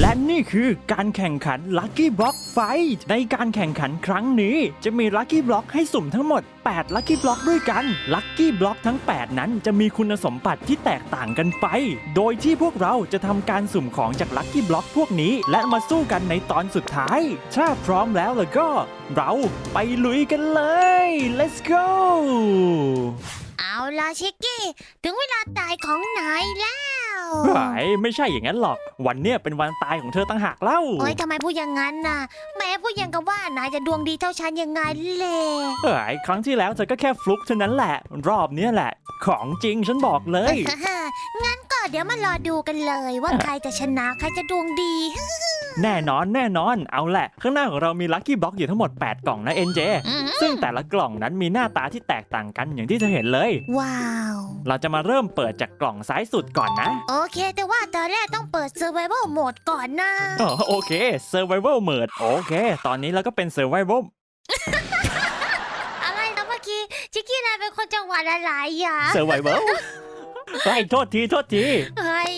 และนี่คือการแข่งขัน Lucky Block Fight ในการแข่งขันครั้งนี้ จะมี Lucky Block ให้สุ่มทั้งหมด 8 Lucky Block ด้วยกัน Lucky Block ทั้ง 8 นั้นจะมีคุณสมบัติที่แตกต่างกันไป โดยที่พวกเราจะทำการสุ่มของจาก Lucky Block พวกนี้ และมาสู้กันในตอนสุดท้าย ถ้าพร้อมแล้วแล้วก็ เราไปลุยกันเลย let's go เอาล่ะชิกกี้ ถึงเวลาตายของนายแล้ว หายไม่ใช่อย่างนั้นหรอก วันเนี้ยเป็นวันตายของเธอตั้งหากเล่า โอ้ยทำไมพูดอย่างนั้นน่ะแม้พูดอย่างกับว่านายจะดวงดีเท่าฉันยังไงเล่เฮ้ยครั้งที่แล้วเธอก็แค่ฟลุกเท่านั้นแหละ รอบเนี้ยแหละ ของจริงฉันบอกเลย งั้นก็เดี๋ยวมารอดูกันเลย ว่าใครจะชนะใครจะดวงดี แน่นอนแน่นอนเอาแหละ ข้างหน้าของเรามีลัคกี้บล็อกอยู่ทั้งหมด 8 กล่องนะเอ็นเจ อืม ซึ่งแต่ละกล่องนั้นมีหน้าตาที่แตกต่างกันอย่างที่เธอเห็นเลย ว้าว เราจะมาเริ่มเปิดจากกล่องซ้ายสุดก่อนนะ โอเค แต่ว่าตอนแรกต้องเปิด survival mode ก่อนนะอ๋อโอเค Survival Mode โอเค ตอนนี้เราก็เป็น Survival อะไรนะเมื่อกี้ชิกกี้นายเป็นคนจังหวัดอะไรอะ Survival ไอ้ยโทษทีโทษที เฮ้ย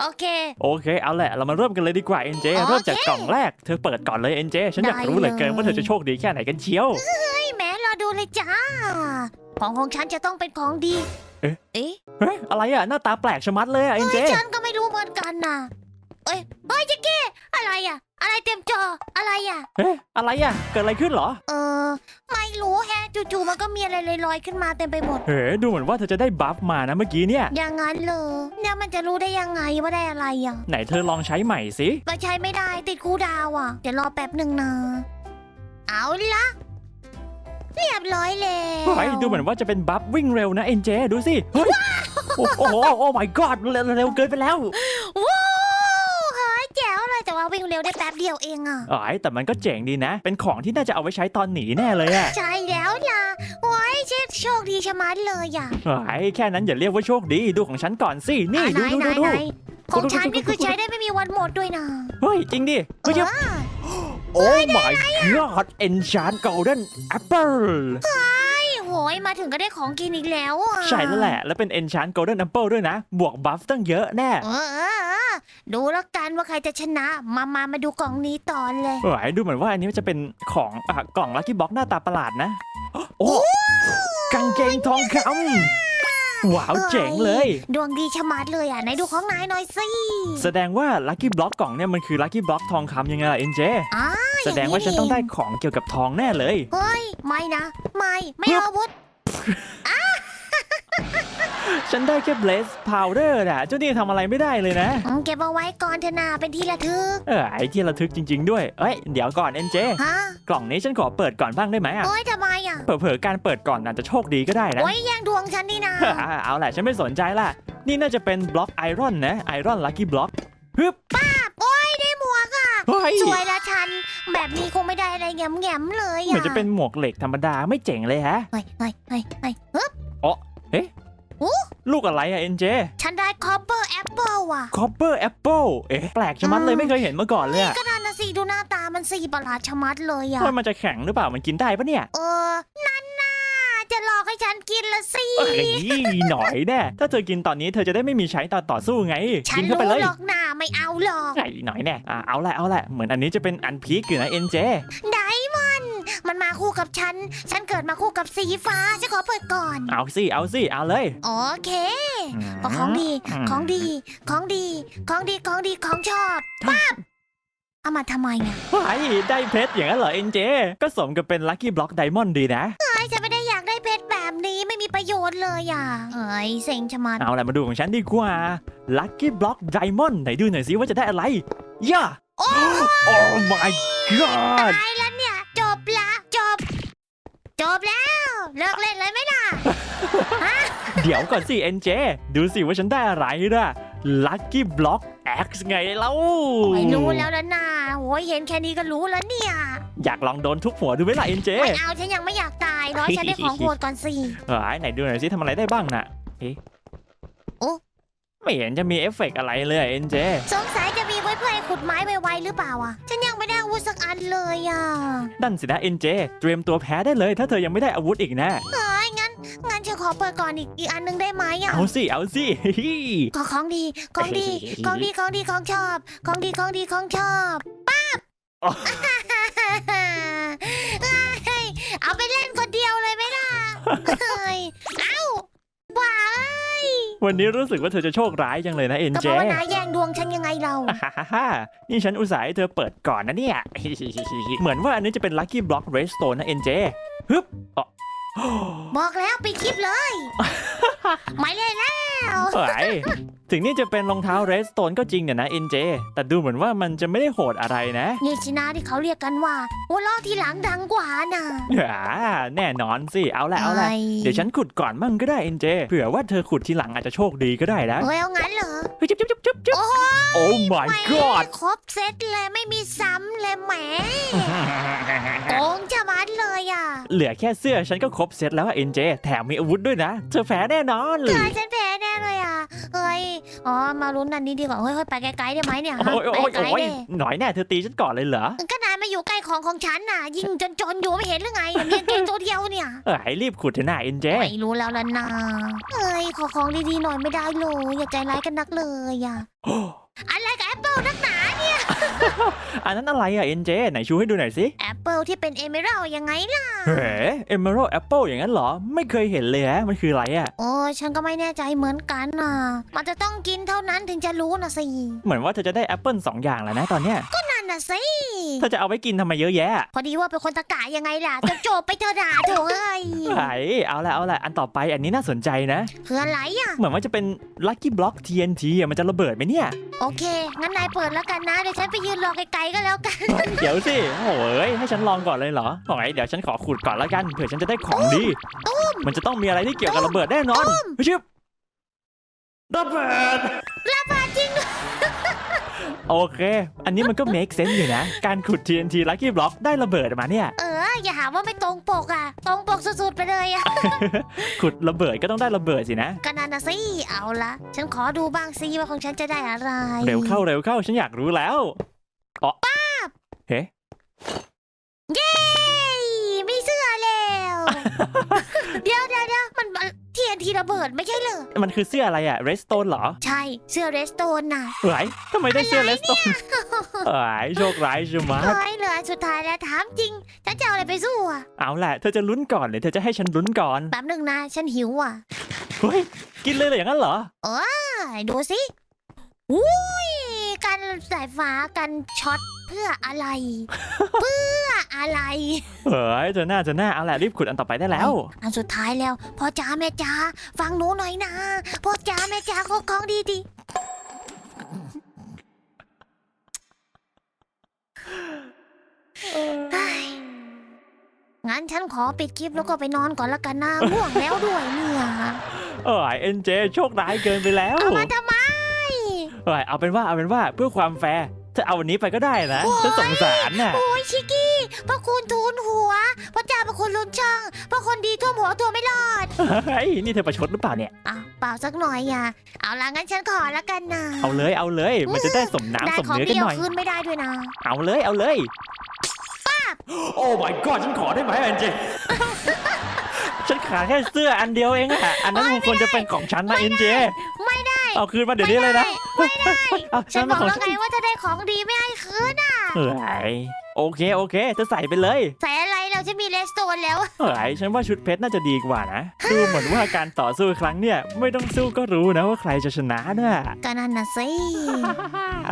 โอเค โอเค เอาแหละ เรามาเริ่มกันเลยดีกว่าเอ็นเจโอเคเริ่มจากกล่องแรก เธอเปิดก่อนเลยเอ็นเจ ฉันอยากรู้เหลือเกินได้เลยว่าเธอจะโชคดีแค่ไหนกันเชียวให้แม้รอ ดูเลยจ้า ของของฉันจะต้องเป็นของดี เอ๊ะ เอ๊ะเฮ้ยอะไรอะ หน้าตาแปลกชะมัดเลยอะเอ็นเจเฮ้ยฉันก็ไม่รู้เหมือนกันน่ะเอ้ยเฮ้ยจิกกี้อะไรอะ อะไรเต็มจอ อะไรอะ เอ๊ะอะไรอะ เกิดอะไรขึ้นเหรอ เออ ไม่รู้แฮะ จู่ๆมันก็มีอะไรลอยๆขึ้นมาเต็มไปหมด เฮ้ดูเหมือนว่าเธอจะได้บัฟมานะเมื่อกี้เนี่ย อย่างนั้นเลยเนี่ยมันจะรู้ได้ยังไงว่าได้อะไรอะ ไหนเธอลองใช้ใหม่สิ ก็ใช้ไม่ได้ติดคูลดาวน์อะ เดี๋ยวรอแป๊บหนึ่งนะ เอาละ เรียบร้อยแล้วเฮ้ยดูเหมือนว่าจะเป็นบัฟวิ่งเร็วนะเอ็นเจดูสิเฮ้ยโอ้โหโอ้ my god เร็วเร็วเกินไปแล้วว้าวเฮ้ยแจ๋วเลยแต่ว่าวิ่งเร็วได้แป๊บเดียวเองอะอ๋อยแต่มันก็เจ๋งดีนะ เป็นของที่น่าจะเอาไว้ใช้ตอนหนีแน่เลยอะใช่แล้วล่ะโอ้ยเช็โชคดีชะมัดเลยอะเฮ้ยแค่นั้นอย่าเรียกว่าโชคดีดูของฉันก่อนสินี่อะดูไหดูไหดูไหนของดูฉันนี่คือใช้ได้ไม่มีวันหมดด้วยนะเฮ้ยจริงดิเอเฮ้ยอ โอ้ my god enchant golden apple โหยมาถึงก็ได้ของกินอีกแล้วอะใช่แล้วแหละ แล้วเป็น enchant golden apple ด้วยนะ บวกบัฟตั้งเยอะแน่เออเออเออดูแล้วกันว่าใครจะชนะ มามามาดูกล่องนี้ตอนเลยเฮ้ยดูเหมือนว่าอันนี้มันจะเป็นของอะกล่องลั c กี้บ็อกหน้าตาประหลาดนะ โอ้กางเกงทองคำ ว้าวเจ๋งเลย ดวงดีชะมัดเลยอะไหนดูของนายหน่อยสิแสดงว่าลั c กี้บล็อกกล่องเนี่ยมันคือลั c กี้บล็อกทองคำยังไงล่ะเอ็นเจอ่าแสดงว่าฉันต้องได้ของเกี่ยวกับทองแน่เลย เฮ้ย ไม่นะ ไม่ ไม่เอาอาวุธ ฉันได้แค่ blaze powder น่ะเจ้านี่ทำอะไรไม่ได้เลยนะ อืมเก็บเอาไว้ก่อนเถอะนาเป็นที่ระทึก เออไอ้ที่ระทึกจริง ๆ ด้วย เอ้ย เดี๋ยวก่อนเอ็นเจ ฮะ กล่องนี้ฉันขอเปิดก่อนบ้างได้ไหมอะโอ้ยทำไมอะ เผลอๆการเปิดก่อนอาจจะโชคดีก็ได้นะ โอ้ยแย่งดวงฉันนี่นะเอาแหละฉันไม่สนใจละนี่น่าจะเป็นบล็อกไอรอนนะไอรอนลั c กี้บล็อกฮึบโอ้ยได้หมวกอะ เฮ้ยสวยละฉัน แบบนี้คงไม่ได้อะไรแง่มๆเลยเหมืออะนจะเป็นหมวกเหล็กธรรมดาไม่เจ๋งเลยฮะ เฮ้ยเฮ้ยเฮ้ยเฮ้ยฮึบ ลูกอะไรอะเอ็นเจฉันได้คอปเปอร์แอปเปิลอะคอปเปอร์แอปเปิลเอ๊ะแปลกชะมัดเลยไม่เคยเห็นมาก่อนเลยอะก็นั่นนะสิดูหน้าตามันสีประหลาดชะมัดเลยอะว่ามันจะแข็งหรือเปล่ามันกินได้ปะเนี่ยเออนั่นน่ะจะหลอกให้ฉันกินละสิเอ้ยหน่อยแน่ถ้าเธอกินตอนนี้เธอจะได้ไม่มีใช้ตอนต่อสู้ไงฉักินนเข้าไปรู้เลยหรอกนาไม่เอาหรอกไอ้หน่อยแน่อะเอาละเอาละเหมือนอันนี้จะเป็นอันพีคอยู่นะเอ็นเจได มอนด์มันมาคู่กับฉัน ฉันเกิดมาคู่กับสีฟ้า ฉันขอเปิดก่อน เอาสิเอาสิเอาเลยโอเคเอาของดี ของดี ของดี ของดี ของดี ของชอบปั๊บเอามาทำไมอะว้ายได้เพชรอย่างนั้นเหรอเอ็นเจ ก็สมกับเป็นลัคกี้บล็อกไดมอนด์ดีนะไอ้ฉันไม่ได้อยากได้เพชรแบบนี้ไม่มีประโยชน์เลยอะเอ้ยเซ็งชะมัดเอาละมาดูของฉันดีกว่าลัคกี้บล็อกไดมอนด์ไหนดูหน่อยสิว่าจะได้อะไรย่าโอ้โอ้ my god ตายแล้ว บแล้ว เลิกเล่นเลยไหมล่ะ เดี๋ยวก่อนสิเอ็นเจดูสิว่าฉันได้อะไรนะลัคกี้บล็อก X ไงเล่าไม่รู้แล้วนะนาโอ้ยเห็นแค่นี้ก็รู้แล้วเนี่ย อยากลองโดนทุบหัวดูไหมล่ะเอ็นเจไม่เอาฉันยังไม่อยากตายรอฉันได้ของโหดก่อนสิเฮ้ยไหนดูหน่อยสิทำอะไรได้บ้างน่ะเอ๊ะโอ้ไม่เห็นจะมีเอฟเฟกต์อะไรเลยเอ็นเจสงสัยจะมีไว้ เพื่อให้ขุดไม้ไวๆหรือเปล่าอะ ฉันยังไม่ได้อาวุธสักอันเลยอะนั่นสินะเอ็นเจเตรียมตัวแพ้ได้เลย ถ้าเธอยังไม่ได้อาวุธอีกนะ เอ้ยงั้นงั้นฉันขอเปิดก่อนอีกอีกอันหนึงได้ไหมอะเอาสิเอาสิ ขอของดีของดีของดีของดีของชอบ ของดีของดีของชอบป๊าบอ๋ วันนี้รู้สึกว่าเธอจะโชคร้ายจังเลยนะเอ็นก็เพเจราะว่านายแย่งดวงฉันยังไงเรา ฮ่าฮ่าฮ่านี่ฉันอุตส่าห์ให้เธอเปิดก่อนนะเนี่ย เหมือนว่าอันนี้จะเป็นลัคกี้บล็อกเรสโตนนะเอ็นเจฮึบอ๋อ บอกแล้วไปดคลิปเลยไม่เล่นแล้ว เฮ้ยถึงนี่จะเป็นรองเท้าเรสโตนก็จริงเนี่ยนะเอ็นเจแต่ดูเหมือนว่ามันจะไม่ได้โหดอะไรนะนี่สินะที่เขาเรียกกันว่าหัวล้อที่หลังดังกว่าน่ะอ่าแน่นอนสิ เอาละเอาละไอ้เดี๋ยวฉันขุดก่อนมั่งก็ได้เอ็นเจเผื่อว่าเธอขุดทีหลังอาจจะโชคดีก็ได้นะเฮ้ยเอางั้นเหรอเฮ้ยจุ๊บจุ๊บจุ๊บจุ๊บจุ๊บโอ้โหโอ้ my ไม่ god ครบเซตเลยไม่มีซ้ำเลยแหมโกงจะมัดเลยอะ เหลือแค่เสื้อฉันก็ครบเซตแล้วเอ็นเจแถมมีอาวุธด้วยนะ เธอแพ้แน่นอนเกิดฉันแพ้แน่เลยอะเฮ้ยอ๋อมาลุ้นอันนี้ดีกว่าเฮ้ยเฮ้ยไปไกลๆได้ไหมเนี่ยฮะโอ้ยไปโอ้ยไกลโอ้ยๆเด้หน่อยแน่เธอตีฉันก่อนเลยเหรอก็นายมาอยู่ใกล้ของของฉันน่ะ ยิงจนๆอยู่ไม่เห็นหรือไงมีกางเกงตัวเดียวเนี่ยเออให้รีบขุดเถอะนะเอ็นเจไม่รู้แล้วล่ะนะเฮ้ยขอของดีๆหน่อยไม่ได้เลยอย่าใจร้ายกันนักเลยอะอะไรกับแอปเปิลนักหนา อันนั้นอะไรอะเอ็นเจไหนชูให้ดูหน่อยสิแอปเปิลที่เป็นเอเมอรัลยังไงล่ะ เฮ้เอเมอรัลแอปเปิลอย่างนั้นเหรอ ไม่เคยเห็นเลยฮะมันคืออะไรอะโอ้ฉันก็ไม่แน่ใจเหมือนกันน่ะ มันจะต้องกินเท่านั้นถึงจะรู้นะสิ เหมือนว่าเธอจะได้แอปเปิลสองอย่างแล้วนะตอนเนี้ยนั่ นน่ะสิเธอจะเอาไว้กินทำไมเยอะแยะพอดีว่าเป็นคนตะกะยังไงล่ะจะโจบไปเธอด่าเถอะเอ้ยไหเอาละเอาละอันต่อไปอันนี้น่าสนใจนะคืออะไรอะ เหมือนว่าจะเป็นลัคกี้บล็อก TNT อะมันจะระเบิดไหมเนี่ย โอเค งั้นนายเปิดแล้วกันนะ เดี๋ยวฉันไปยืนรอไกลๆก็แล้วกัน เดี๋ยวสิโอ้ยให้ฉันลองก่อนเลยเหรอโอ้ยเดี๋ยวฉันขอขุดก่อนแล้วกันเผื่อฉันจะได้ของดี มันจะต้องมีอะไรที่เกี่ยวกับระเบิดแน่นอนไม่ชิบระเบิด ระบาดจริงด้วย โอเค อันนี้มันก็ make sense อยู่นะ การขุด TNT Lucky Block ได้ระเบิดมาเนี่ย เออ อย่าหาว่าไม่ตรงปกอะ ตรงปกสุดๆไปเลยอะ ขุดระเบิดก็ต้องได้ระเบิดสินะ ก็นั่นนะสิ เอาละฉันขอดูบ้างสิว่าของฉันจะได้อะไรเร็วเข้าเร็วเข้าฉันอยากรู้แล้วอ๋อเฮ้เย้ มีเสื้อแล้ว เดี๋ยวเดี๋ยวเดี๋ยวมัน เทียนทีระเบิดไม่ใช่เหรอ มันคือเสื้ออะไรอะ Redstone เหรอใช่เสื้อเรสโตนน่ะเฮ้ยทำไมได้เสื้อ Redstone เฮ้ยโชคร้ายจังมัดเฮ้ยเหลือสุดท้ายแล้วถามจริงฉันจะเอาอะไรไปสู้อะเอาแหละเธอจะลุ้นก่อนหรือเธอจะให้ฉันลุ้นก่อนแป๊บหนึงนะฉันหิวอะเฮ้ยกินเลยเหรออย่างนั้นเหรออ่าดูสิอุ้ยกันสายฟ้ากันช็อต เพื่ออะไร เพื่ออะไรเฮ้ยเธอหน้าเธอหน้าเอาแหละรีบขุดอันต่อไปได้แล้ว อันสุดท้ายแล้วพ่อจ๋าแม่จ๋าฟังหนูหน่อยนะพ่อจ๋าแม่จ๋าขอของดีดีๆเฮ้ยงั้นฉันขอปิดคลิปแล้วก็ไปนอนก่อนละกันนะง่วงแล้วด้วยเนี่ยเอ้ยเอ็นเจโชคร้ายเกินไปแล้วเอามาทำไมเอ้ยเอาเป็นว่าเอาเป็นว่าเพื่อความแฟร์ เธอเอาวันนี้ไปก็ได้นะฉันสงสารน่ะ โอ้ยชิกกี้พระคุณทูลหัวพระเจ้าพระคุณลุนช่างพระคนดีท่วมหัวตัวไม่รอดเฮ้ยนี่เธอประชดหรือเปล่าเนี่ยอะเปล่าสักหน่อยอะเอาละงั้นฉันขอละกันนะเอาเลยเอาเลย มันจะได้สมได้น้ำสมของเนื้อกัดีนหเอาน่อย คืนไม่ได้ด้วยนะเอาเลยเอาเลยโอ้ my god ฉันขอได้ไหมเอ็นเจฉันขาดแค่เสื้ออันเดียวเองอะอันนั้นมันควรจะเป็นของฉันนะเอ็นเจ ไม่ได้เอาคืนมาเดี๋ยวนี้เลยนะ ไม่ได้ เอาฉัฉันนบมาอกของแล้วฉันไงว่าถ้าได้ของดีไม่ให้คืนอะเฮ้ยโอเคโอเคเธอใส่ไปเลยใส่อะไรเราจะมีเลสโตนแล้วเฮ้ยฉันว่าชุดเพชรน่าจะดีกว่านะดูเหมือนว่าการต่อสู้ครั้งเนี่ยไม่ต้องสู้ก็รู้นะว่าใครจะชนะน่ะ ก็นั่นน่ะสิ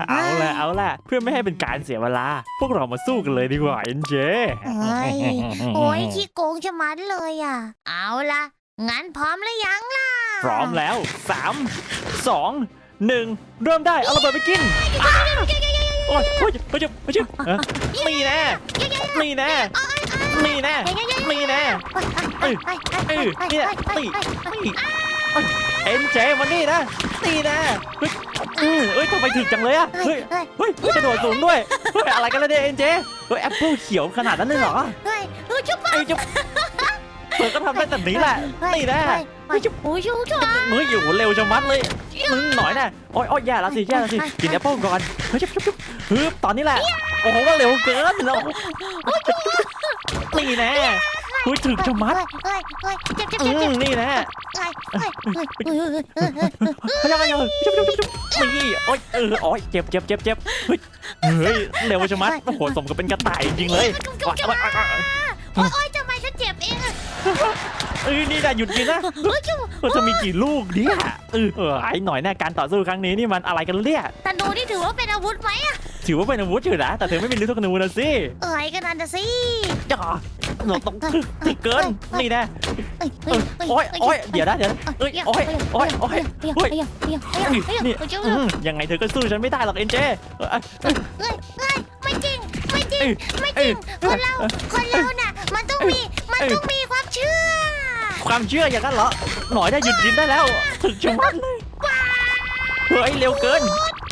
เอาละเอาละเพื่อไม่ให้เป็นการเสียเวลา พวกเรามาสู้กันเลยดีกว่าเอ็นเจเอ้ย โอ้ยขี้โกงชะมัดเลยอะ เอาละงั้นพร้อมหรือยังล่ะพร้อมแล้ว 3 2 1เริ่มได้เอาระเบิดไปกินอ้าโอ้ยโอ้ยโอ้ยโอ้ยเอ้อนี่แน่นี่แน่นี่แน่นี่แน่ไปไปไปเออไปเนี่ยไปตีไปตีเอ็นเจมานี่นะนี่แน่เฮ้ยอือเอ้ยทำไมถึกจังเลยอะเฮ้เฮ้ยยเฮ้ยเฮ้ยกระโดดสูงด้วยเฮ้ยอะไรกันล่ะเนี่ยเอ็นเจเฮ้ยแอปเปิลเขียวขนาดนั้นเลยเหรอเฮ้ยเฮ้ยชุบไอ้จุ๊บเธอก็ทำได้แต่นี้แหละนี่แน่เฮ้ยโอ้ยชุบชุบเฮ้ยอยู่เร็วจังมัดเลย มึงหน่อยแน่โอ้ยโอ้ยแย่แล้วสิแย่แล้วสิกินแอปเปิลก่อนเฮ้ยจุ๊บจุ๊บจุ๊บฮึบตอนนี้แหละโอ้โหว่าเร็วเกินแล้วนี่แน่ใครอุ้ยถึกชะมัดเฮ้ยเฮ้ยเจ็บเจ็บอืเจ็บเจ็บมนี่แหละเฮ้ยเฮ้ยเฮ้ยเฮ้ยเฮ้ยเฮ้ยเฮ้ยพยายามพยายามจุ๊บจุ๊บจุ๊บจุ๊บนี่โอ๊ยเออโอ๊ยเจ็บเจ็บเจ็บเจ็บเฮ้ยเฮ้ยเร็วชะมัดโอ้โหสมกับเป็นกระต่ายจริงๆเลยโอ๊ยโอ๊ยโอ๊ยโอ๊ยทำไมฉันเจ็บเองอะ เอ้ยนี่นะหยุดยิงนะเฮ้ยจุ๊บเออจะมีกี่ลูกเนี่ยเออเออไอ้หน่อยแน่การต่อสู้ครั้งนี้นี่มันอะไรกันเนี่ยธนูนี่ถือว่าเป็นอาวุธไหมอะถือว่าเป็นอาวุธอยู่นะแต่เธอไม่มีลูกธนูนะสิเอ้ยก็นั่นน่ะสิจ้าเราต้องถึกถึกเกินนี่นะเอ้ยเออโอ๊ยโอ๊ยเดี๋ยวนะเดี๋ยวนะเอ้ยโอ๊ยโอ๊ยโอ๊ยเฮ้ยเฮ้ยเฮ้ยเฮ้ยนี่เฮ้ยนี่เฮ้ยจุ๊บอืมยังไงเธอก็สู้ฉันไม่ได้หรอกเอ็นเจเออเฮ้ยเฮ้ยไม่จริงไม่จริเอ้งยไม่จริงคนเราคนเราน่ะมันต้องมีมันต้องมีความเชื่อ ความเชื่ออย่างนั้นเหรอ หน่อยได้หยุดยินได้แล้วถึงชะมัดเลยเฮ้ยเร็วเกิน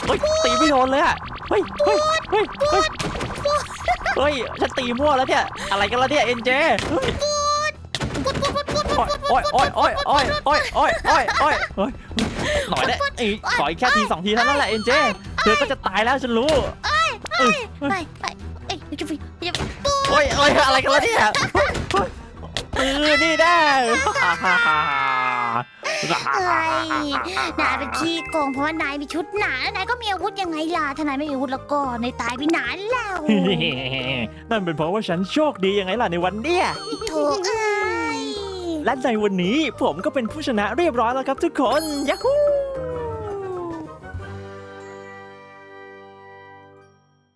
เฮ้ยตีไม่โดนเลยอะเฮ้ยเฮ้ยเฮ้ยเฮ้ยเฮ้ยฉันตีมั่วแล้วเนี่ย อะไรกันแล้วเนี่ยเอ็นเจเฮ้ยโอ้ยโอ้ยโอ้ยโอ้ยโอ้ยโอ้ยโอ้ยโอ้ยโอ้ยหน่อยได้อีกขออีกแค่ทีสองทีเท่านั้นแหละเอ็นเจ เธอก็จะตายแล้วฉันรู้เออไปไปเอ้ยจุ๊บจุ๊บโอ้ยโอ้ยอะไรกันแล้วเนี่ย เออนี่ได้เอ้ยนายเป็นขี้โกงเพราะว่านายมีชุดหนาแล้วนายก็มีอาวุธยังไงล่ะถ้านายไม่มีอาวุธแล้วก็นายตายไปนานแล้วนั่นเป็นเพราะว่าฉันโชคดียังไงล่ะในวันเนี้ยโถเอ้ยและในวันนี้ผมก็เป็นผู้ชนะเรียบร้อยแล้วครับทุกคนยักฮู